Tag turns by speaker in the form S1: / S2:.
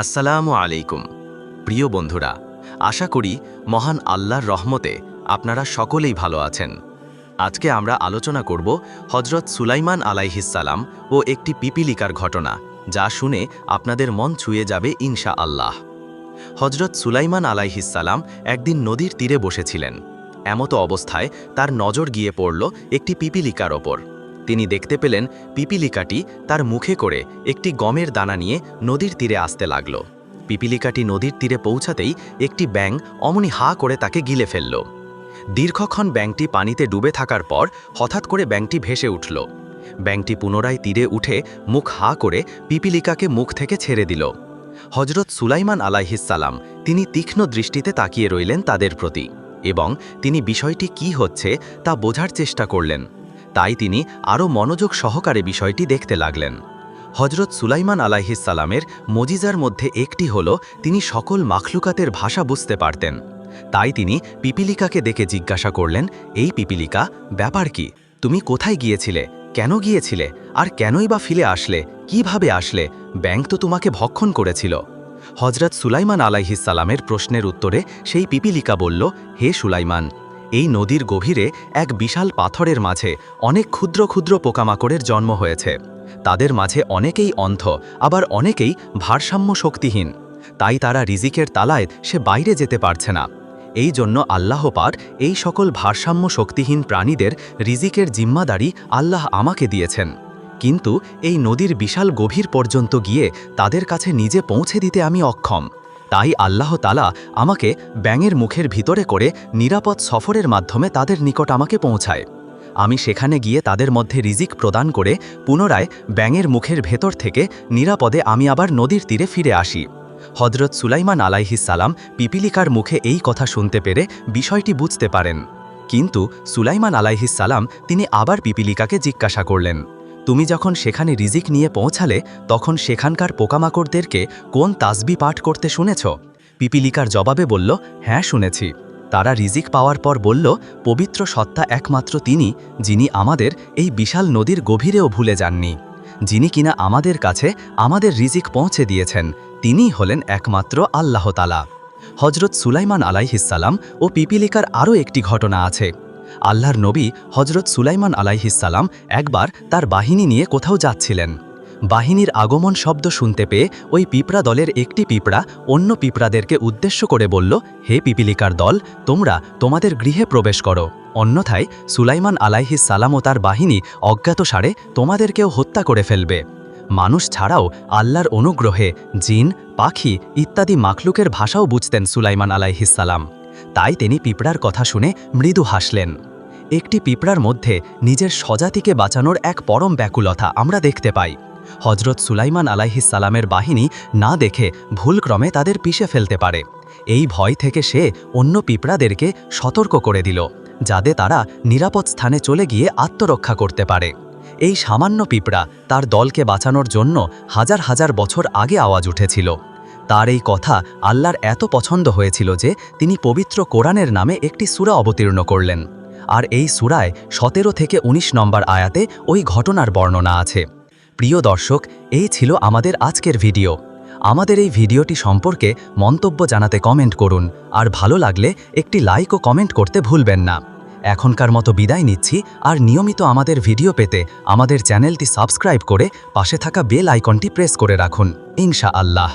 S1: আসসালামু আলাইকুম। প্রিয় বন্ধুরা, আশা করি মহান আল্লাহর রহমতে আপনারা সকলেই ভালো আছেন। আজকে আমরা আলোচনা করব হজরত সুলাইমান আলাইহিসালাম ও একটি পিপিলিকার ঘটনা, যা শুনে আপনাদের মন ছুঁয়ে যাবে ইনশা আল্লাহ হজরত সুলাইমান আলাইহিসালাম একদিন নদীর তীরে বসেছিলেন। এমতো অবস্থায় তার নজর গিয়ে পড়ল একটি পিপিলিকার ওপর। তিনি দেখতে পেলেন পিপিলিকাটি তার মুখে করে একটি গমের দানা নিয়ে নদীর তীরে আসতে লাগল। পিপিলিকাটি নদীর তীরে পৌঁছাতেই একটি ব্যাং অমনি হা করে তাকে গিলে ফেলল। দীর্ঘক্ষণ ব্যাংটি পানিতে ডুবে থাকার পর হঠাৎ করে ব্যাংটি ভেসে উঠল। ব্যাংটি পুনরায় তীরে উঠে মুখ হা করে পিপিলিকাকে মুখ থেকে ছেড়ে দিল। হজরত সুলাইমান আলাইহিসাল্লাম তিনি তীক্ষ্ণ দৃষ্টিতে তাকিয়ে রইলেন তাদের প্রতি এবং তিনি বিষয়টি কি হচ্ছে তা বোঝার চেষ্টা করলেন। তাই তিনি আরও মনোযোগ সহকারে বিষয়টি দেখতে লাগলেন। হজরত সুলাইমান আলাইহিসাল্লামের মজিজার মধ্যে একটি হল, তিনি সকল মাখলুকাতের ভাষা বুঝতে পারতেন। তাই তিনি পিপিলিকাকে দেখে জিজ্ঞাসা করলেন, এই পিপিলিকা, ব্যাপার কি? তুমি কোথায় গিয়েছিলে? কেন গিয়েছিলে? আর কেনই বা ফিরে আসলে? কীভাবে আসলে? ব্যাংক তো তোমাকে ভক্ষণ করেছিল। হজরত সুলাইমান আলাইহিসাল্লামের প্রশ্নের উত্তরে সেই পিপিলিকা বলল, হে সুলাইমান এই নদীর গভীরে এক বিশাল পাথরের মাঝে অনেক ক্ষুদ্র ক্ষুদ্র পোকামাকড়ের জন্ম হয়েছে। তাদের মাঝে অনেকেই অন্ধ, আবার অনেকেই ভারসাম্য শক্তিহীন। তাই তারা রিজিকের তালায় সে বাইরে যেতে পারছে না। এই জন্য আল্লাহ পাক এই সকল ভারসাম্য শক্তিহীন প্রাণীদের রিজিকের জিম্মাদারি আল্লাহ আমাকে দিয়েছেন। কিন্তু এই নদীর বিশাল গভীর পর্যন্ত গিয়ে তাদের কাছে নিজে পৌঁছে দিতে আমি অক্ষম। তাই আল্লাহ তালা আমাকে ব্যাঙের মুখের ভিতরে করে নিরাপদ সফরের মাধ্যমে তাদের নিকট আমাকে পৌঁছায়। আমি সেখানে গিয়ে তাদের মধ্যে রিজিক প্রদান করে পুনরায় ব্যাঙের মুখের ভেতর থেকে নিরাপদে আমি আবার নদীর তীরে ফিরে আসি। হজরত সুলাইমান আলাইহিসালাম পিপিলিকার মুখে এই কথা শুনতে পেরে বিষয়টি বুঝতে পারেন। কিন্তু সুলাইমান আলাইহিসালাম তিনি আবার পিপিলিকাকে জিজ্ঞাসা করলেন। তুমি যখন সেখানে রিজিক নিয়ে পৌঁছালে, তখন সেখানকার পোকামাকড়দেরকে কোন তাসবি পাঠ করতে শুনেছ? পিপিলিকার জবাবে বলল হ্যাঁ শুনেছি। তারা রিজিক পাওয়ার পর বলল, পবিত্র সত্তা একমাত্র তিনি, যিনি আমাদের এই বিশাল নদীর গভীরেও ভুলে যাননি। যিনি কিনা আমাদের কাছে আমাদের রিজিক পৌঁছে দিয়েছেন, তিনিই হলেন একমাত্র আল্লাহতালা হজরত সুলাইমান আলাইহিসাল্লাম ও পিপিলিকার আরও একটি ঘটনা আছে। আল্লাহর নবী হজরত সুলাইমান আলাইহিসাল্লাম একবার তার বাহিনী নিয়ে কোথাও যাচ্ছিলেন। বাহিনীর আগমন শব্দ শুনতে পেয়ে ওই পিঁপড়া দলের একটি পিঁপড়া অন্য পিঁপড়াদেরকে উদ্দেশ্য করে বলল, হে পিপিলিকার দল, তোমরা তোমাদের গৃহে প্রবেশ করো। অন্যথায় সুলাইমান আলাইহিস সালাম ও তার বাহিনী অজ্ঞাতসারে তোমাদেরকেও হত্যা করে ফেলবে। মানুষ ছাড়াও আল্লাহর অনুগ্রহে জিন, পাখি ইত্যাদি মাখলুকের ভাষাও বুঝতেন সুলাইমান আলাইহিসাল্লাম তাই তিনি পিঁপড়ার কথা শুনে মৃদু হাসলেন। একটি পিঁপড়ার মধ্যে নিজের স্বজাতিকে বাঁচানোর এক পরম ব্যাকুলতা আমরা দেখতে পাই। হজরত সুলাইমান আলাইহিসালামের বাহিনী না দেখে ভুলক্রমে তাদের পিষে ফেলতে পারে। এই ভয় থেকে সে অন্য পিঁপড়াদেরকে সতর্ক করে দিল, যাতে তারা নিরাপদ স্থানে চলে গিয়ে আত্মরক্ষা করতে পারে। এই সামান্য পিঁপড়া তার দলকে বাঁচানোর জন্য হাজার হাজার বছর আগে আওয়াজ উঠেছিল। তার এই কথা আল্লাহর এত পছন্দ হয়েছিল যে তিনি পবিত্র কোরআনের নামে একটি সূরা অবতীর্ণ করলেন। আর এই সুরায় সতেরো থেকে ১৯ নম্বর আয়াতে ওই ঘটনার বর্ণনা আছে। প্রিয় দর্শক, এই ছিল আমাদের আজকের ভিডিও। আমাদের এই ভিডিওটি সম্পর্কে মন্তব্য জানাতে কমেন্ট করুন, আর ভালো লাগলে একটি লাইক ও কমেন্ট করতে ভুলবেন না। এখনকার মতো বিদায় নিচ্ছি, আর নিয়মিত আমাদের ভিডিও পেতে আমাদের চ্যানেলটি সাবস্ক্রাইব করে পাশে থাকা বেল আইকনটি প্রেস করে রাখুন। ইনশা আল্লাহ